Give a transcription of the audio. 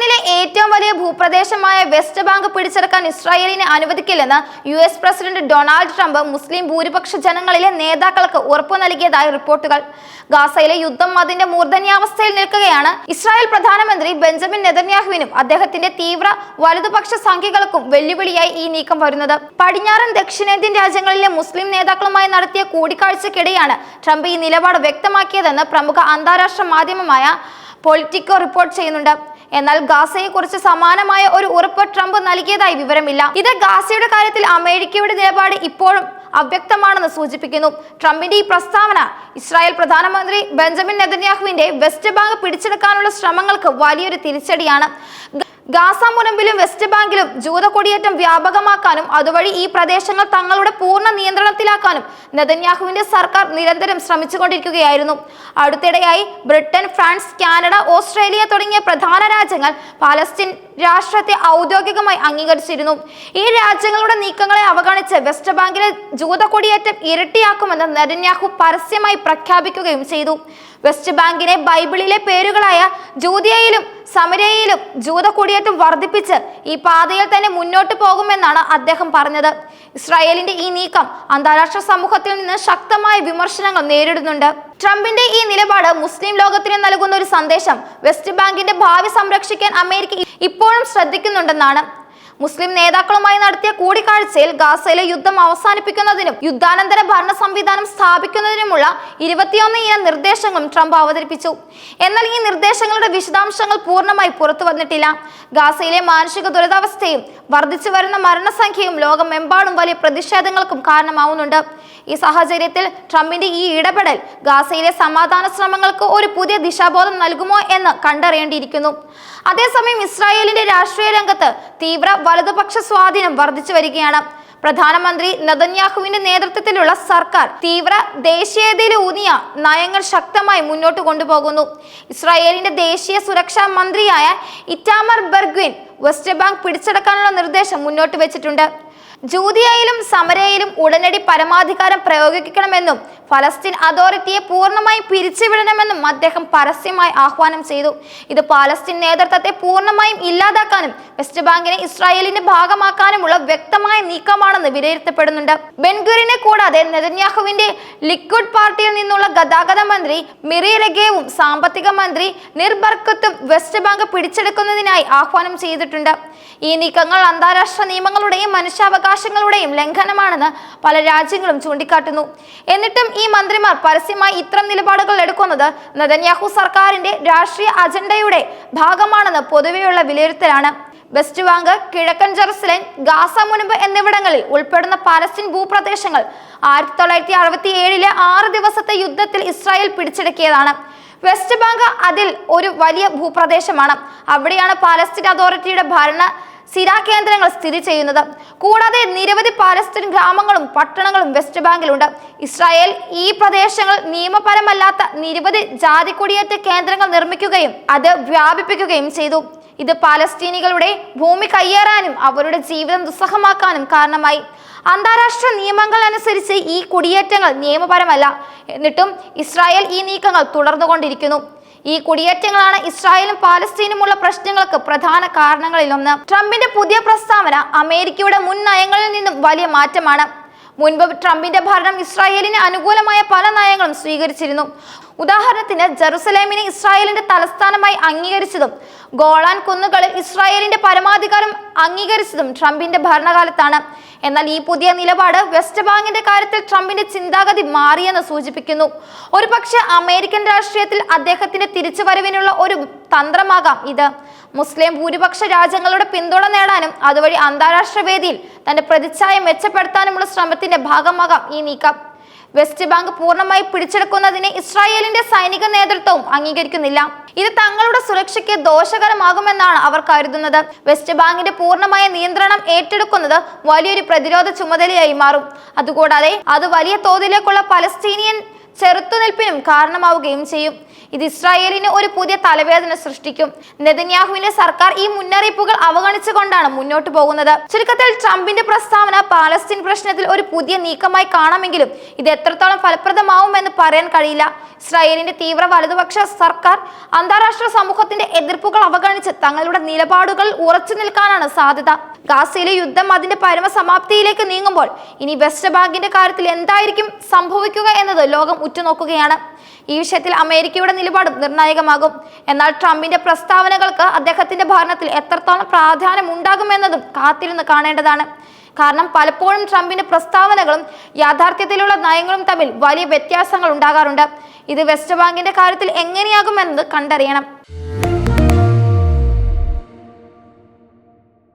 പാലസ്തീനിലെ ഏറ്റവും വലിയ ഭൂപ്രദേശമായ west bank പിടിച്ചെടുക്കാൻ ഇസ്രായേലിനെ അനുവദിക്കില്ലെന്ന് U S president Donald Trump മുസ്ലിം ഭൂരിപക്ഷ ജനങ്ങളിലെ നേതാക്കൾക്ക് ഉറപ്പു നൽകിയതായി റിപ്പോർട്ടുകൾ. ഗാസയിലെ യുദ്ധം അതിന്റെ മൂർധന്യാവസ്ഥയിൽ നിൽക്കുകയാണ്. ഇസ്രായേൽ പ്രധാനമന്ത്രി ബെഞ്ചമിൻ നെതന്യാഹുവിനും അദ്ദേഹത്തിന്റെ തീവ്ര വലതുപക്ഷ സംഖ്യകൾക്കും വെല്ലുവിളിയായി ഈ നീക്കം വരുന്നത്. പടിഞ്ഞാറൻ ദക്ഷിണേന്ത്യൻ രാജ്യങ്ങളിലെ മുസ്ലിം നേതാക്കളുമായി നടത്തിയ കൂടിക്കാഴ്ചക്കിടെയാണ് ട്രംപ് ഈ നിലപാട് വ്യക്തമാക്കിയതെന്ന് പ്രമുഖ അന്താരാഷ്ട്ര മാധ്യമമായ പൊളിറ്റിക്കോ റിപ്പോർട്ട് ചെയ്യുന്നുണ്ട്. എന്നാൽ ഗാസയെക്കുറിച്ച് സമാനമായ ഒരു ഉറപ്പ് ട്രംപ് നൽകിയതായി വിവരമില്ല. ഇത് ഗാസയുടെ കാര്യത്തിൽ അമേരിക്കയുടെ നിലപാട് ഇപ്പോഴും അവ്യക്തമാണെന്ന് സൂചിപ്പിക്കുന്നു. ട്രംപിന്റെ ഈ പ്രസ്താവന ഇസ്രായേൽ പ്രധാനമന്ത്രി ബെഞ്ചമിൻ നെതന്യാഹുവിന്റെ വെസ്റ്റ് ബാങ്ക് പിടിച്ചെടുക്കാനുള്ള ശ്രമങ്ങൾക്ക് വലിയൊരു തിരിച്ചടിയാണ്. ഗാസ മുനമ്പിലും വെസ്റ്റ് ബാങ്കിലും ജൂത കൊടിയേറ്റം വ്യാപകമാക്കാനും അതുവഴി ഈ പ്രദേശങ്ങൾ തങ്ങളുടെ പൂർണ നിയന്ത്രണത്തിലാക്കാനും നെതന്യാഹുവിന്റെ സർക്കാർ നിരന്തരം ശ്രമിച്ചുകൊണ്ടിരിക്കുകയായിരുന്നു. അടുത്തിടെയായി ബ്രിട്ടൻ ഫ്രാൻസ് കാനഡ ഓസ്ട്രേലിയ തുടങ്ങിയ പ്രധാന രാജ്യങ്ങൾ പാലസ്തീൻ രാഷ്ട്രത്തെ ഔദ്യോഗികമായി അംഗീകരിച്ചിരുന്നു. ഈ രാജ്യങ്ങളുടെ നീക്കങ്ങളെ അവഗണിച്ച് വെസ്റ്റ് ബാങ്കിലെ ജൂത കൊടിയേറ്റം ഇരട്ടിയാക്കുമെന്ന് നെതന്യാഹു പരസ്യമായി പ്രഖ്യാപിക്കുകയും ചെയ്തു. വെസ്റ്റ് ബാങ്കിനെ ബൈബിളിലെ പേരുകളായ ജൂതിയയിലും സമരയിലും ജൂത കുടിയേറ്റം വർദ്ധിപ്പിച്ച് ഈ പാതയിൽ തന്നെ മുന്നോട്ട് പോകുമെന്നാണ് അദ്ദേഹം പറഞ്ഞത്. ഇസ്രായേലിന്റെ ഈ നീക്കം അന്താരാഷ്ട്ര സമൂഹത്തിൽ നിന്ന് ശക്തമായ വിമർശനങ്ങൾ നേരിടുന്നുണ്ട്. ട്രംപിന്റെ ഈ നിലപാട് മുസ്ലിം ലോകത്തിന് നൽകുന്ന ഒരു സന്ദേശം വെസ്റ്റ് ബാങ്കിന്റെ ഭാവി സംരക്ഷിക്കാൻ അമേരിക്ക ഇപ്പോഴും ശ്രദ്ധിക്കുന്നുണ്ടെന്നാണ് മുസ്ലിം നേതാക്കളുമായി നടത്തിയ കൂടിക്കാഴ്ചയിൽ ഗാസയിലെ യുദ്ധം അവസാനിപ്പിക്കുന്നതിനും യുദ്ധാനന്തര ഭരണ സംവിധാനം സ്ഥാപിക്കുന്നതിനുമുള്ള ഇരുപത്തിയൊന്ന് ഇന നിർദ്ദേശങ്ങളും ട്രംപ് അവതരിപ്പിച്ചു. എന്നാൽ ഈ നിർദ്ദേശങ്ങളുടെ വിശദാംശങ്ങൾ പൂർണമായി പുറത്തു വന്നിട്ടില്ല. ഗാസയിലെ മാനുഷിക ദുരിതാവസ്ഥയും വർദ്ധിച്ചു വരുന്ന മരണസംഖ്യയും ലോകമെമ്പാടും വലിയ പ്രതിഷേധങ്ങൾക്കും കാരണമാവുന്നുണ്ട്. ഈ സാഹചര്യത്തിൽ ട്രംപിന്റെ ഈ ഇടപെടൽ ഗാസയിലെ സമാധാന ശ്രമങ്ങൾക്ക് ഒരു പുതിയ ദിശാബോധം നൽകുമോ എന്ന് കണ്ടറിയേണ്ടിയിരിക്കുന്നു. അതേസമയം ഇസ്രായേലിന്റെ രാഷ്ട്രീയ രംഗത്ത് തീവ്ര വലതുപക്ഷ സ്വാധീനം വർദ്ധിച്ചു വരികയാണ്. പ്രധാനമന്ത്രി നദന്യാഹുവിന്റെ നേതൃത്വത്തിലുള്ള സർക്കാർ തീവ്ര ദേശീയതയിലൂന്നിയ നയങ്ങൾ ശക്തമായി മുന്നോട്ട് കൊണ്ടുപോകുന്നു. ഇസ്രായേലിന്റെ ദേശീയ സുരക്ഷാ മന്ത്രിയായ ഇറ്റാമർ ബെർഗ്വിൻ വെസ്റ്റ് ബാങ്ക് പിടിച്ചെടുക്കാനുള്ള നിർദ്ദേശം മുന്നോട്ട് വെച്ചിട്ടുണ്ട്. ജൂതിയയിലും സമരയിലും ഉടനടി പരമാധികാരം പ്രയോഗിക്കണമെന്നും ഫലസ്തീൻ അതോറിറ്റിയെ പൂർണമായും പിരിച്ചുവിടണമെന്നും അദ്ദേഹം പരസ്യമായി ആഹ്വാനം ചെയ്തു. ഇത് പാലസ്തീൻ നേതൃത്വത്തെ പൂർണമായും ഇല്ലാതാക്കാനും വെസ്റ്റ് ബാങ്കിനെ ഇസ്രായേലിന്റെ ഭാഗമാക്കാനുമുള്ള വ്യക്തമായ നീക്കമാണെന്ന് വിലയിരുത്തപ്പെടുന്നുണ്ട്. ബെൻഗുരിനെ കൂടാതെ നെതന്യാഹുവിന്റെ ലിക്വിഡ് പാർട്ടിയിൽ നിന്നുള്ള ഗതാഗത മന്ത്രി മിറി രഗേവും സാമ്പത്തിക മന്ത്രി നിർബർക്കത്തും വെസ്റ്റ് ബാങ്ക് പിടിച്ചെടുക്കുന്നതിനായി ആഹ്വാനം ചെയ്തിട്ടുണ്ട്. ഈ നീക്കങ്ങൾ അന്താരാഷ്ട്ര നിയമങ്ങളുടെയും മനുഷ്യാവകാശങ്ങളുടെയും ലംഘനമാണെന്ന് പല രാജ്യങ്ങളും ചൂണ്ടിക്കാട്ടുന്നു. എന്നിട്ടും ഈ മന്ത്രിമാർ പരസ്യമായി ഇത്തരം നിലപാടുകൾ എടുക്കുന്നത് നദന്യാഹു സർക്കാരിന്റെ രാഷ്ട്രീയ അജണ്ടയുടെ ഭാഗമാണെന്ന് പൊതുവെയുള്ള വിലയിരുത്തലാണ്. വെസ്റ്റ് ബാങ്ക് കിഴക്കൻ ജെറുസലേം ഗാസ മുനുമ്പ് എന്നിവിടങ്ങളിൽ ഉൾപ്പെടുന്ന പാലസ്തീൻ ഭൂപ്രദേശങ്ങൾ ആയിരത്തി തൊള്ളായിരത്തി അറുപത്തി ഏഴിലെ ആറ് ദിവസത്തെ യുദ്ധത്തിൽ ഇസ്രായേൽ പിടിച്ചെടുക്കിയതാണ്. വെസ്റ്റ് ബാങ്ക് അതിൽ ഒരു വലിയ ഭൂപ്രദേശമാണ്. അവിടെയാണ് പാലസ്തീൻ അതോറിറ്റിയുടെ ഭരണ സിരാ കേന്ദ്രങ്ങൾ സ്ഥിതി ചെയ്യുന്നത്. കൂടാതെ നിരവധി പാലസ്തീൻ ഗ്രാമങ്ങളും പട്ടണങ്ങളും വെസ്റ്റ് ബാങ്കിലുണ്ട്. ഇസ്രായേൽ ഈ പ്രദേശങ്ങൾ നിയമപരമല്ലാത്ത നിരവധി ജാതി കുടിയേറ്റ കേന്ദ്രങ്ങൾ നിർമ്മിക്കുകയും അത് വ്യാപിപ്പിക്കുകയും ചെയ്തു. ഇത് പാലസ്തീനികളുടെ ഭൂമി കയ്യേറാനും അവരുടെ ജീവിതം ദുസ്സഹമാക്കാനും കാരണമായി. അന്താരാഷ്ട്ര നിയമങ്ങൾ അനുസരിച്ച് ഈ കുടിയേറ്റങ്ങൾ നിയമപരമല്ല. എന്നിട്ടും ഇസ്രായേൽ ഈ നീക്കങ്ങൾ തുടർന്നുകൊണ്ടിരിക്കുന്നു. ഈ കുടിയേറ്റങ്ങളാണ് ഇസ്രായേലും പാലസ്തീനുമുള്ള പ്രശ്നങ്ങൾക്ക് പ്രധാന കാരണങ്ങളിലൊന്ന് ട്രംപിന്റെ പുതിയ പ്രസ്താവന അമേരിക്കയുടെ മുൻ നയങ്ങളിൽ നിന്നും വലിയ മാറ്റമാണ്. മുൻപ് ട്രംപിന്റെ ഭരണം ഇസ്രായേലിന് അനുകൂലമായ പല നയങ്ങളും സ്വീകരിച്ചിരുന്നു. ഉദാഹരണത്തിന് ജെറുസലേമിനെ ഇസ്രായേലിന്റെ തലസ്ഥാനമായി അംഗീകരിച്ചതും ഗോളാൻ കുന്നുകളിൽ ഇസ്രായേലിന്റെ പരമാധികാരം അംഗീകരിച്ചതും ട്രംപിന്റെ ഭരണകാലത്താണ്. എന്നാൽ ഈ പുതിയ നിലപാട് വെസ്റ്റ് ബാങ്കിന്റെ കാര്യത്തിൽ ട്രംപിന്റെ ചിന്താഗതി മാറിയെന്ന് സൂചിപ്പിക്കുന്നു. ഒരുപക്ഷെ അമേരിക്കൻ രാഷ്ട്രീയത്തിൽ അദ്ദേഹത്തിന്റെ തിരിച്ചുവരവിനുള്ള ഒരു തന്ത്രമാകാം ഇത്. മുസ്ലിം ഭൂരിപക്ഷ രാജ്യങ്ങളുടെ പിന്തുണ നേടാനും അതുവഴി അന്താരാഷ്ട്ര വേദിയിൽ തന്റെ പ്രതിച്ഛായ മെച്ചപ്പെടുത്താനുമുള്ള ശ്രമത്തിന്റെ ഭാഗമാകാം ഈ നീക്കം. വെസ്റ്റ് ബാങ്ക് പൂർണമായി പിടിച്ചെടുക്കുന്നതിനെ ഇസ്രായേലിന്റെ സൈനിക നേതൃത്വവും അംഗീകരിക്കുന്നില്ല. ഇത് തങ്ങളുടെ സുരക്ഷയ്ക്ക് ദോഷകരമാകുമെന്നാണ് അവർ കരുതുന്നത്. വെസ്റ്റ് ബാങ്കിന്റെ പൂർണമായ നിയന്ത്രണം ഏറ്റെടുക്കുന്നത് വലിയൊരു പ്രതിരോധ ചുമതലയായി മാറും. അതുകൂടാതെ അത് വലിയ തോതിലേക്കുള്ള പലസ്തീനിയൻ ചെറുത്തുനിൽപ്പിനും കാരണമാവുകയും ചെയ്യും. ഇത് ഇസ്രായേലിന് ഒരു പുതിയ തലവേദന സൃഷ്ടിക്കും. നെതന്യാഹുവിന്റെ സർക്കാർ ഈ മുന്നറിയിപ്പുകൾ അവഗണിച്ചുകൊണ്ടാണ് മുന്നോട്ട് പോകുന്നത്. ചുരുക്കത്തിൽ ട്രംപിന്റെ പ്രസ്താവന പാലസ്തീൻ പ്രശ്നത്തിൽ ഒരു പുതിയ നീക്കമായി കാണാമെങ്കിലും ഇത് എത്രത്തോളം ഫലപ്രദമാവുമെന്ന് പറയാൻ കഴിയില്ല. ഇസ്രായേലിന്റെ തീവ്ര വലതുപക്ഷ സർക്കാർ അന്താരാഷ്ട്ര സമൂഹത്തിന്റെ എതിർപ്പുകൾ അവഗണിച്ച് തങ്ങളുടെ നിലപാടുകൾ ഉറച്ചു നിൽക്കാനാണ് സാധ്യത. ഗാസയിലെ യുദ്ധം അതിന്റെ പരമസമാപ്തിയിലേക്ക് നീങ്ങുമ്പോൾ ഇനി വെസ്റ്റ് ബാങ്കിന്റെ കാര്യത്തിൽ എന്തായിരിക്കും സംഭവിക്കുക എന്നത് ലോകം ഉറ്റുനോക്കുകയാണ്. ഈ വിഷയത്തിൽ അമേരിക്കയുടെ നിലപാടും നിർണായകമാകും. എന്നാൽ ട്രംപിന്റെ പ്രസ്താവനകൾക്ക് അദ്ദേഹത്തിന്റെ ഭരണത്തിൽ എത്രത്തോളം പ്രാധാന്യം ഉണ്ടാകുമെന്നതും കാത്തിരുന്ന് കാണേണ്ടതാണ്. കാരണം പലപ്പോഴും ട്രംപിന്റെ പ്രസ്താവനകളും യാഥാർത്ഥ്യത്തിലുള്ള നയങ്ങളും തമ്മിൽ വലിയ വ്യത്യാസങ്ങൾ ഉണ്ടാകാറുണ്ട്. ഇത് വെസ്റ്റ് ബാങ്കിന്റെ കാര്യത്തിൽ എങ്ങനെയാകുമെന്നത് കണ്ടറിയണം.